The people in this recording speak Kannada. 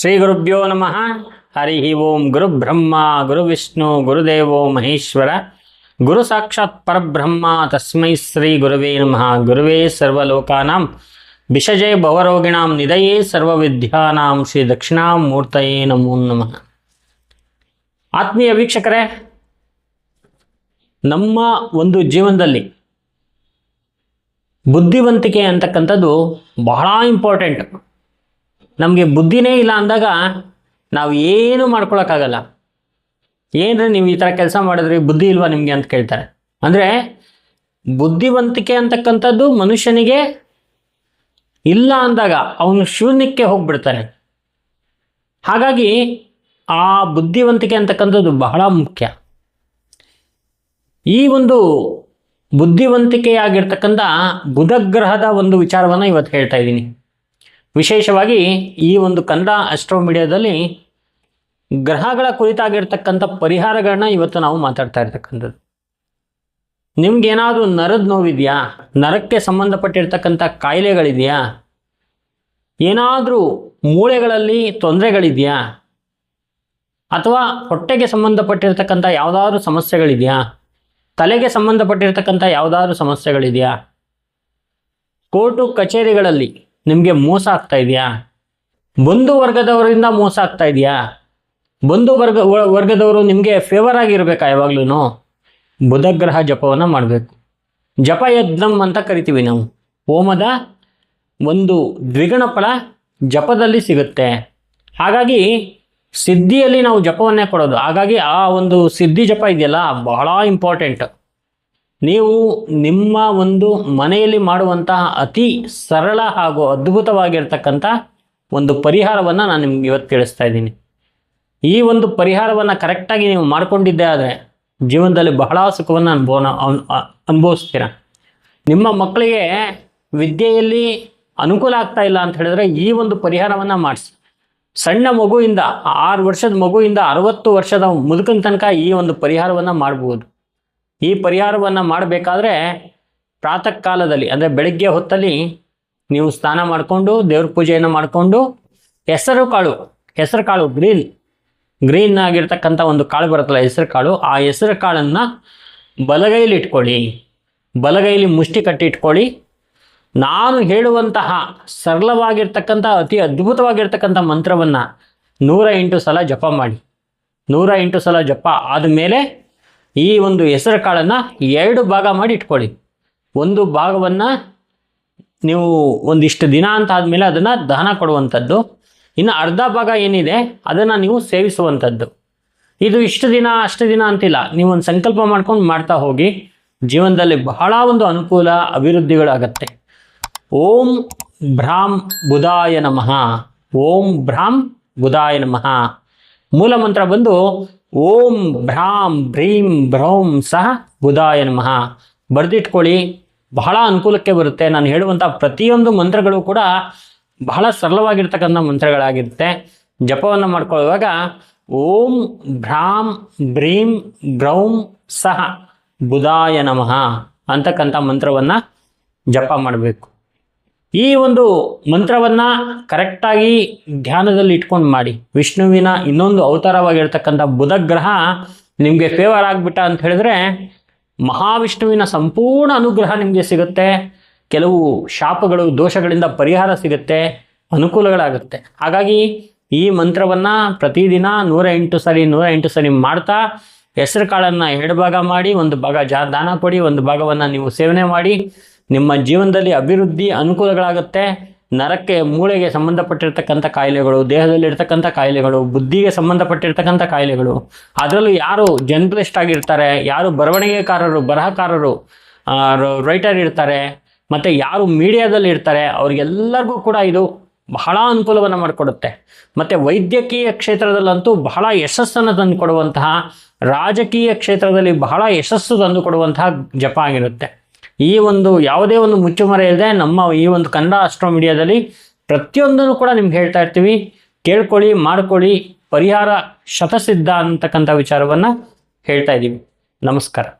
ಶ್ರೀ ಗುರುಭ್ಯೋ ನಮಃ. ಹರಿ ಓಂ ಗುರು ಬ್ರಹ್ಮ, ಗುರು ವಿಷ್ಣು ಗುರುದೇವೋ ಮಹೇಶ್ವರ. ಗುರು ಸಾಕ್ಷಾತ್ ಪರಬ್ರಹ್ಮ, ತಸ್ಮೈ ಶ್ರೀ ಗುರುವೇ ನಮಃ. ಗುರುವೇ ಸರ್ವಲೋಕಾನಾಂ ವಿಷಜೇ ಭವರೋಗಿಣಾಂ ನಿಧಯೇ ಸರ್ವವಿದ್ಯಾನಾಂ, ಶ್ರೀ ದಕ್ಷಿಣಾಮೂರ್ತಯೇ ನಮೋ ನಮಃ. ಆತ್ಮೀಯ ವೀಕ್ಷಕರೇ, ನಮ್ಮ ಒಂದು ಜೀವನದಲ್ಲಿ ಬುದ್ಧಿವಂತಿಕೆ ಅಂತಕ್ಕಂಥದ್ದು ಬಹಳ ಇಂಪಾರ್ಟೆಂಟ್ ನಮಗೆ ಬುದ್ಧಿನೇ ಇಲ್ಲ ಅಂದಾಗ ನಾವು ಏನು ಮಾಡ್ಕೊಳಕ್ಕಾಗಲ್ಲ. ಏನ್ರಿ ನೀವು ಈ ಥರ ಕೆಲಸ ಮಾಡಿದ್ರಿ, ಬುದ್ಧಿ ಇಲ್ವಾ ನಿಮಗೆ ಅಂತ ಕೇಳ್ತಾರೆ. ಅಂದರೆ ಬುದ್ಧಿವಂತಿಕೆ ಅಂತಕ್ಕಂಥದ್ದು ಮನುಷ್ಯನಿಗೆ ಇಲ್ಲ ಅಂದಾಗ ಅವನು ಶೂನ್ಯಕ್ಕೆ ಹೋಗ್ಬಿಡ್ತಾನೆ. ಹಾಗಾಗಿ ಆ ಬುದ್ಧಿವಂತಿಕೆ ಅಂತಕ್ಕಂಥದ್ದು ಬಹಳ ಮುಖ್ಯ. ಈ ಒಂದು ಬುದ್ಧಿವಂತಿಕೆಯಾಗಿರ್ತಕ್ಕಂಥ ಬುಧಗ್ರಹದ ಒಂದು ವಿಚಾರವನ್ನು ಇವತ್ತು ಹೇಳ್ತಾ ಇದ್ದೀನಿ. ವಿಶೇಷವಾಗಿ ಈ ಒಂದು ಕನ್ನಡ ಅಸ್ಟ್ರೋ ಮೀಡಿಯಾದಲ್ಲಿ ಗ್ರಹಗಳ ಕುರಿತಾಗಿರ್ತಕ್ಕಂಥ ಪರಿಹಾರಗಳನ್ನ ಇವತ್ತು ನಾವು ಮಾತಾಡ್ತಾ ಇರ್ತಕ್ಕಂಥದ್ದು. ನಿಮ್ಗೇನಾದರೂ ನರದ ನೋವಿದೆಯಾ? ನರಕ್ಕೆ ಸಂಬಂಧಪಟ್ಟಿರ್ತಕ್ಕಂಥ ಕಾಯಿಲೆಗಳಿದೆಯಾ? ಏನಾದರೂ ಮೂಳೆಗಳಲ್ಲಿ ತೊಂದರೆಗಳಿದೆಯಾ? ಅಥವಾ ಹೊಟ್ಟೆಗೆ ಸಂಬಂಧಪಟ್ಟಿರ್ತಕ್ಕಂಥ ಯಾವುದಾದ್ರೂ ಸಮಸ್ಯೆಗಳಿದೆಯಾ? ತಲೆಗೆ ಸಂಬಂಧಪಟ್ಟಿರ್ತಕ್ಕಂಥ ಯಾವುದಾದ್ರೂ ಸಮಸ್ಯೆಗಳಿದೆಯಾ? ಕೋರ್ಟು, ಕಚೇರಿಗಳಲ್ಲಿ ನಿಮಗೆ ಮೋಸ ಆಗ್ತಾ ಇದೆಯಾ? ಬಂಧು ವರ್ಗದವರಿಂದ ಮೋಸ ಆಗ್ತಾ ಇದೆಯಾ? ಬಂಧು ವರ್ಗ ವರ್ಗದವರು ನಿಮಗೆ ಫೇವರ್ ಆಗಿರಬೇಕಾ ಯಾವಾಗ್ಲೂ ಬುಧಗ್ರಹ ಜಪವನ್ನು ಮಾಡಬೇಕು. ಜಪ ಯಜ್ಞಂ ಅಂತ ಕರಿತೀವಿ ನಾವು. ಓಮದ ಒಂದು ದ್ವಿಗುಣ ಫಲ ಜಪದಲ್ಲಿ ಸಿಗುತ್ತೆ. ಹಾಗಾಗಿ ಸಿದ್ಧಿಯಲ್ಲಿ ನಾವು ಜಪವನ್ನೇ ಕೊಡೋದು. ಹಾಗಾಗಿ ಆ ಒಂದು ಸಿದ್ಧಿ ಜಪ ಇದೆಯಲ್ಲ, ಬಹಳ ಇಂಪಾರ್ಟೆಂಟ್ ನೀವು ನಿಮ್ಮ ಒಂದು ಮನೆಯಲ್ಲಿ ಮಾಡುವಂತಹ ಅತಿ ಸರಳ ಹಾಗೂ ಅದ್ಭುತವಾಗಿರ್ತಕ್ಕಂಥ ಒಂದು ಪರಿಹಾರವನ್ನು ನಾನು ನಿಮ್ಗೆ ಇವತ್ತು ತಿಳಿಸ್ತಾ ಇದ್ದೀನಿ. ಈ ಒಂದು ಪರಿಹಾರವನ್ನು ಕರೆಕ್ಟಾಗಿ ನೀವು ಮಾಡಿಕೊಂಡಿದ್ದೇ ಆದರೆ ಜೀವನದಲ್ಲಿ ಬಹಳ ಸುಖವನ್ನು ಅನುಭವ ಅನುಭವಿಸ್ತೀರ. ನಿಮ್ಮ ಮಕ್ಕಳಿಗೆ ವಿದ್ಯೆಯಲ್ಲಿ ಅನುಕೂಲ ಆಗ್ತಾ ಇಲ್ಲ ಅಂತ ಹೇಳಿದ್ರೆ ಈ ಒಂದು ಪರಿಹಾರವನ್ನು ಮಾಡಿಸಿ. ಸಣ್ಣ ಮಗುವಿಂದ, ಆರು ವರ್ಷದ ಮಗುವಿಂದ ಅರವತ್ತು ವರ್ಷದ ಮುದುಕನ ತನಕ ಈ ಒಂದು ಪರಿಹಾರವನ್ನು ಮಾಡ್ಬೋದು. ಈ ಪರಿಹಾರವನ್ನು ಮಾಡಬೇಕಾದ್ರೆ ಪ್ರಾತಃ ಕಾಲದಲ್ಲಿ ಅಂದರೆ ಬೆಳಗ್ಗೆ ಹೊತ್ತಲ್ಲಿ ನೀವು ಸ್ನಾನ ಮಾಡಿಕೊಂಡು, ದೇವ್ರ ಪೂಜೆಯನ್ನು ಮಾಡಿಕೊಂಡು, ಹೆಸರು ಕಾಳು ಹೆಸರು ಕಾಳು, ಗ್ರೀನ್ ಗ್ರೀನ್ ಆಗಿರ್ತಕ್ಕಂಥ ಒಂದು ಕಾಳು ಬರುತ್ತಲ್ಲ, ಹೆಸರು ಕಾಳು, ಆ ಹೆಸರು ಕಾಳನ್ನು ಬಲಗೈಲಿ ಇಟ್ಕೊಳ್ಳಿ, ಬಲಗೈಲಿ ಮುಷ್ಟಿ ಕಟ್ಟಿ ಇಟ್ಕೊಳ್ಳಿ. ನಾನು ಹೇಳುವಂತಹ ಸರಳವಾಗಿರ್ತಕ್ಕಂಥ, ಅತಿ ಅದ್ಭುತವಾಗಿರ್ತಕ್ಕಂಥ ಮಂತ್ರವನ್ನು ನೂರ ಸಲ ಜಪ ಮಾಡಿ. ನೂರ ಎಂಟು ಸಲ ಜಪ ಆದಮೇಲೆ ಈ ಒಂದು ಹೆಸರು ಕಾಳನ್ನು ಎರಡು ಭಾಗ ಮಾಡಿ ಇಟ್ಕೊಳ್ಳಿ. ಒಂದು ಭಾಗವನ್ನು ನೀವು ಒಂದಿಷ್ಟು ದಿನ ಅಂತ ಆದಮೇಲೆ ಅದನ್ನು ದಹನ ಕೊಡುವಂಥದ್ದು. ಇನ್ನು ಅರ್ಧ ಭಾಗ ಏನಿದೆ, ಅದನ್ನು ನೀವು ಸೇವಿಸುವಂಥದ್ದು. ಇದು ಇಷ್ಟು ದಿನ, ಅಷ್ಟು ದಿನ ಅಂತಿಲ್ಲ. ನೀವು ಒಂದು ಸಂಕಲ್ಪ ಮಾಡ್ಕೊಂಡು ಮಾಡ್ತಾ ಹೋಗಿ. ಜೀವನದಲ್ಲಿ ಬಹಳ ಒಂದು ಅನುಕೂಲ, ಅಭಿವೃದ್ಧಿಗಳಾಗತ್ತೆ. ಓಂ ಭ್ರಾಂ ಬುಧಾಯ ನಮಃ. ಓಂ ಭ್ರಾಂ ಬುಧಾಯ ನಮಃ. ಮೂಲ ಮಂತ್ರ ಬಂದು ಓಂ ಭ್ರಾಂ ಭ್ರೀಂ ಭ್ರೌಂ ಸಹ ಬುಧಾಯ ನಮಃ. ಬರೆದಿಟ್ಕೊಳ್ಳಿ, ಬಹಳ ಅನುಕೂಲಕ್ಕೆ ಬರುತ್ತೆ. ನಾನು ಹೇಳುವಂಥ ಪ್ರತಿಯೊಂದು ಮಂತ್ರಗಳು ಕೂಡ ಬಹಳ ಸರಳವಾಗಿರ್ತಕ್ಕಂಥ ಮಂತ್ರಗಳಾಗಿರುತ್ತೆ. ಜಪವನ್ನು ಮಾಡ್ಕೊಳ್ಳುವಾಗ ಓಂ ಭ್ರಾಂ ಭ್ರೀಂ ಭ್ರೌಂ ಸಹ ಬುಧಾಯ ನಮಃ ಅಂತಕ್ಕಂಥ ಮಂತ್ರವನ್ನು ಜಪ ಮಾಡಬೇಕು. ಈ ಒಂದು ಮಂತ್ರವನ್ನು ಕರೆಕ್ಟಾಗಿ ಧ್ಯಾನದಲ್ಲಿ ಇಟ್ಕೊಂಡು ಮಾಡಿ. ವಿಷ್ಣುವಿನ ಇನ್ನೊಂದು ಅವತಾರವಾಗಿರ್ತಕ್ಕಂಥ ಬುಧಗ್ರಹ ನಿಮಗೆ ಫೇವರ್ ಆಗಿಬಿಟ್ಟ ಅಂತ ಹೇಳಿದ್ರೆ ಮಹಾವಿಷ್ಣುವಿನ ಸಂಪೂರ್ಣ ಅನುಗ್ರಹ ನಿಮಗೆ ಸಿಗುತ್ತೆ. ಕೆಲವು ಶಾಪಗಳು, ದೋಷಗಳಿಂದ ಪರಿಹಾರ ಸಿಗುತ್ತೆ, ಅನುಕೂಲಗಳಾಗುತ್ತೆ. ಹಾಗಾಗಿ ಈ ಮಂತ್ರವನ್ನು ಪ್ರತಿದಿನ ನೂರ ಎಂಟು ಸರಿ ನೂರ ಎಂಟು ಸರಿ ಮಾಡ್ತಾ ಹೆಸರು ಕಾಳನ್ನು ಎರಡು ಭಾಗ ಮಾಡಿ, ಒಂದು ಭಾಗ ಜಾ, ದಾನ ಕೊಡಿ, ಒಂದು ಭಾಗವನ್ನು ನೀವು ಸೇವನೆ ಮಾಡಿ ನಿಮ್ಮ ಜೀವನದಲ್ಲಿ ಅಭಿವೃದ್ಧಿ ಅನುಕೂಲಗಳಾಗುತ್ತೆ. ನರಕ್ಕೆ ಮೂಳೆಗೆ ಸಂಬಂಧಪಟ್ಟಿರ್ತಕ್ಕಂಥ ಕಾಯಿಲೆಗಳು, ದೇಹದಲ್ಲಿರ್ತಕ್ಕಂಥ ಕಾಯಿಲೆಗಳು, ಬುದ್ಧಿಗೆ ಸಂಬಂಧಪಟ್ಟಿರ್ತಕ್ಕಂಥ ಕಾಯಿಲೆಗಳು. ಅದರಲ್ಲೂ ಯಾರು ಜರ್ನಲಿಸ್ಟ್ ಆಗಿರ್ತಾರೆ, ಯಾರು ಬರವಣಿಗೆಕಾರರು ಬರಹಕಾರರು ರೈಟರ್ ಇರ್ತಾರೆ, ಮತ್ತು ಯಾರು ಮೀಡಿಯಾದಲ್ಲಿ ಇರ್ತಾರೆ, ಅವ್ರಿಗೆಲ್ಲರಿಗೂ ಕೂಡ ಇದು ಬಹಳ ಅನುಕೂಲವನ್ನು ಮಾಡಿಕೊಡುತ್ತೆ. ಮತ್ತು ವೈದ್ಯಕೀಯ ಕ್ಷೇತ್ರದಲ್ಲಂತೂ ಬಹಳ ಯಶಸ್ಸನ್ನು ತಂದುಕೊಡುವಂತಹ, ರಾಜಕೀಯ ಕ್ಷೇತ್ರದಲ್ಲಿ ಬಹಳ ಯಶಸ್ಸು ತಂದುಕೊಡುವಂತಹ ಜಪ ಆಗಿರುತ್ತೆ. ಈ ಒಂದು ಯಾವುದೇ ಒಂದು ಮುಚ್ಚುಮರೆ ಇಲ್ಲದೆ ನಮ್ಮ ಈ ಒಂದು ಕನ್ನಡ ಅಸ್ಟ್ರೋ ಮೀಡಿಯಾದಲ್ಲಿ ಪ್ರತಿಯೊಂದನ್ನು ಕೂಡ ನಿಮ್ಗೆ ಹೇಳ್ತಾ ಇರ್ತೀವಿ. ಕೇಳ್ಕೊಳ್ಳಿ, ಮಾಡ್ಕೊಳ್ಳಿ, ಪರಿಹಾರ ಶತಸಿದ್ಧ ಅಂತಕ್ಕಂಥ ವಿಚಾರವನ್ನು ಹೇಳ್ತಾ ಇದ್ದೀವಿ ನಮಸ್ಕಾರ.